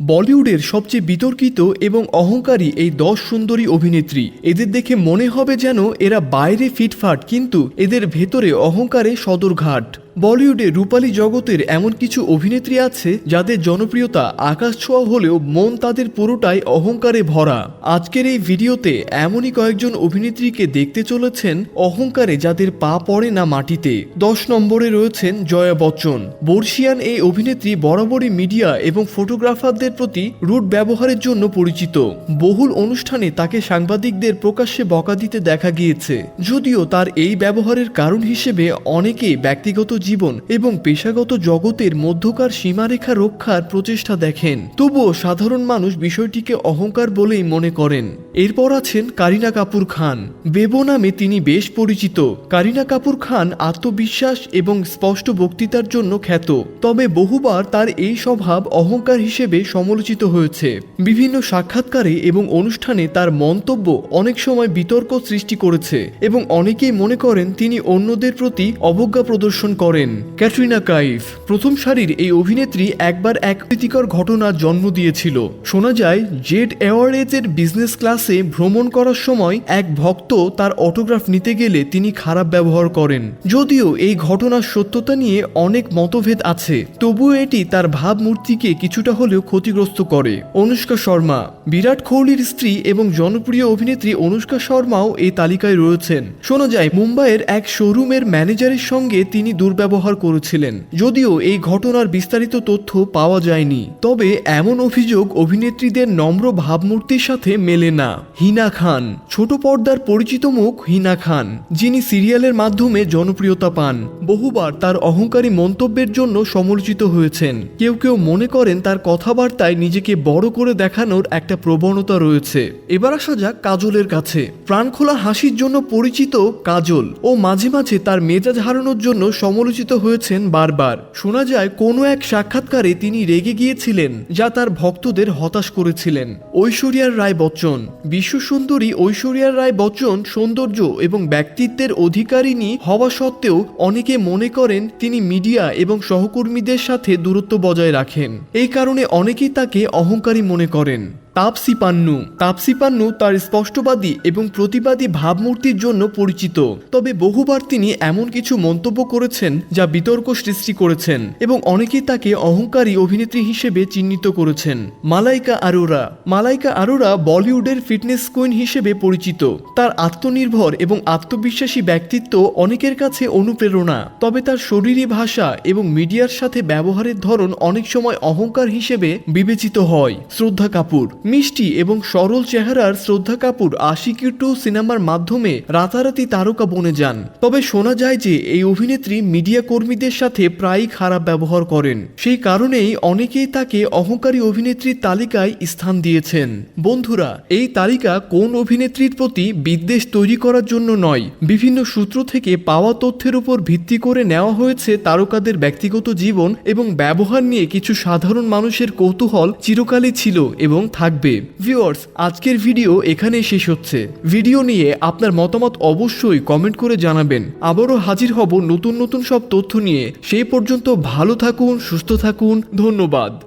বলিউডের সবচেয়ে বিতর্কিত এবং অহংকারী এই দশ সুন্দরী অভিনেত্রী। এদের দেখে মনে হবে যেন এরা বাইরে ফিটফাট, কিন্তু এদের ভেতরে অহংকারে সদরঘাট। বলিউডে রূপালী জগতের এমন কিছু অভিনেত্রী আছে যাদের জনপ্রিয়তা আকাশ ছোঁয়া হলেও মন তাদের পুরোটাই অহংকারে ভরা। আজকের এই ভিডিওতে এমনই কয়েকজন অভিনেত্রীকে দেখতে চলেছেন অহংকারে যাদের পা পড়ে না মাটিতে। দশ নম্বরে রয়েছেন জয়া বচ্চন। বর্ষিয়ান এই অভিনেত্রী বরাবরই মিডিয়া এবং ফটোগ্রাফারদের প্রতি রুট ব্যবহারের জন্য পরিচিত। বহুল অনুষ্ঠানে তাকে সাংবাদিকদের প্রকাশ্যে বকা দিতে দেখা গিয়েছে। যদিও তার এই ব্যবহারের কারণ হিসেবে অনেকেই ব্যক্তিগত জীবন এবং পেশাগত জগতের মধ্যকার সীমারেখা রক্ষার প্রচেষ্টা দেখেন। তবুও সাধারণ মানুষ বিষয়টিকে অহংকার বলেই মনে করেন। এরপর আছেন কারিনা কাপুর খান। বেবো নামে তিনি বেশ পরিচিত। কারিনা কাপুর খান আত্মবিশ্বাস এবং স্পষ্ট বক্তৃতার জন্য খ্যাত। তবে বহুবার তার এই স্বভাব অহংকার হিসেবে সমালোচিত হয়েছে। বিভিন্ন সাক্ষাৎকারে এবং অনুষ্ঠানে তার মন্তব্য অনেক সময় বিতর্ক সৃষ্টি করেছে এবং অনেকেই মনে করেন তিনি অন্যদের প্রতি অবজ্ঞা প্রদর্শন করেন। ক্যাটরিনা কাইফ, প্রথম সারির এই অভিনেত্রী একবার এক প্রীতিকর ঘটনার জন্ম দিয়েছিল। শোনা যায়, জেড এয়ারওয়েজ এর বিজনেস ক্লাসে ভ্রমণ করার সময় এক ভক্ত তার অটোগ্রাফ নিতে গেলে তিনি খারাপ ব্যবহার করেন। যদিও এই ঘটনার সত্যতা নিয়ে অনেক মতভেদ আছে, তবুও এটি তার ভাবমূর্তিকে কিছুটা হলেও ক্ষতিগ্রস্ত করে। অনুষ্কা শর্মা, বিরাট কোহলির স্ত্রী এবং জনপ্রিয় অভিনেত্রী অনুষ্কা শর্মাও এই তালিকায় রয়েছেন। শোনা যায়, মুম্বাইয়ের এক শোরুমের ম্যানেজারের সঙ্গে তিনি দুর্ব্যবহার করেছিলেন। যদিও এই ঘটনার বিস্তারিত তথ্য পাওয়া যায়নি। তবে এমন অভিযোগ অভিনেত্রীদের নম্র ভাবমূর্তির সাথে মেলে না। হিনা খান, ছোট পর্দার পরিচিত মুখ হিনা খান, যিনি সিরিয়ালের মাধ্যমে জনপ্রিয়তা পান, বহুবার তার অহংকারী মন্তব্যের জন্য সমালোচিত হয়েছেন। কেউ কেউ মনে করেন তার কথাবার্তায় নিজেকে বড় করে দেখানোর একটা প্রবণতা রয়েছে। এবার আসা যাক কাজলের কাছে। প্রাণখোলা হাসির জন্য পরিচিত কাজল ও মাঝে মাঝে তার মেজাজ হারানোর জন্য সমালোচিত হয়েছেন বারবার। শোনা যায়, কোনো এক সাক্ষাৎকারে তিনি রেগে গিয়েছিলেন, যা তার ভক্তদের হতাশ করেছিলেন। ঐশ্বরিয়ার রায় বচ্চন। বিশ্বসুন্দরী ঐশ্বরিয়ার রায় বচ্চন সৌন্দর্য এবং ব্যক্তিত্বের অধিকারিণী হওয়া সত্ত্বেও অনেকে মনে করেন তিনি মিডিয়া এবং সহকর্মীদের সাথে দূরত্ব বজায় রাখেন। এই কারণে অনেকেই তাকে অহংকারী মনে করেন। তাপসি পান্নু। তাপসি পান্নু তার স্পষ্টবাদী এবং প্রতিবাদী ভাবমূর্তির জন্য পরিচিত। তবে বহুবার তিনি এমন কিছু মন্তব্য করেছেন যা বিতর্ক সৃষ্টি করেছেন এবং অনেকেই তাকে অহংকারী অভিনেত্রী হিসেবে চিহ্নিত করেছেন। মালাইকা আরোরা। মালাইকা আরোরা বলিউডের ফিটনেস কুইন হিসেবে পরিচিত। তার আত্মনির্ভর এবং আত্মবিশ্বাসী ব্যক্তিত্ব অনেকের কাছে অনুপ্রেরণা। তবে তার শরীরী ভাষা এবং মিডিয়ার সাথে ব্যবহারের ধরন অনেক সময় অহংকার হিসেবে বিবেচিত হয়। শ্রদ্ধা কাপুর। মিষ্টি এবং সরল চেহারার শ্রদ্ধা কাপুর আশিকি টু সিনেমার মাধ্যমে রাতারাতি তারকা বনে যান। তবে শোনা যায় যে, এই অভিনেত্রী মিডিয়া কর্মীদের সাথে প্রায়ই খারাপ ব্যবহার করেন। সেই কারণেই অনেকেই তাকে অহংকারী অভিনেত্রীর তালিকায় স্থান দিয়েছেন। বন্ধুরা, এই তালিকা কোন অভিনেত্রীর প্রতি বিদ্বেষ তৈরি করার জন্য নয়, বিভিন্ন সূত্র থেকে পাওয়া তথ্যের উপর ভিত্তি করে নেওয়া হয়েছে তারকাদের ব্যক্তিগত জীবন এবং ব্যবহার নিয়ে কিছু সাধারণ মানুষের কৌতূহল চিরকালই ছিল এবং থাকবে। ভিউয়ার্স আজকের ভিডিও এখানেই শেষ হচ্ছে। ভিডিও নিয়ে আপনার মতামত অবশ্যই কমেন্ট করে জানাবেন। আবারও হাজির হব নতুন নতুন সব তথ্য নিয়ে। সেই পর্যন্ত ভালো থাকুন, সুস্থ থাকুন। ধন্যবাদ।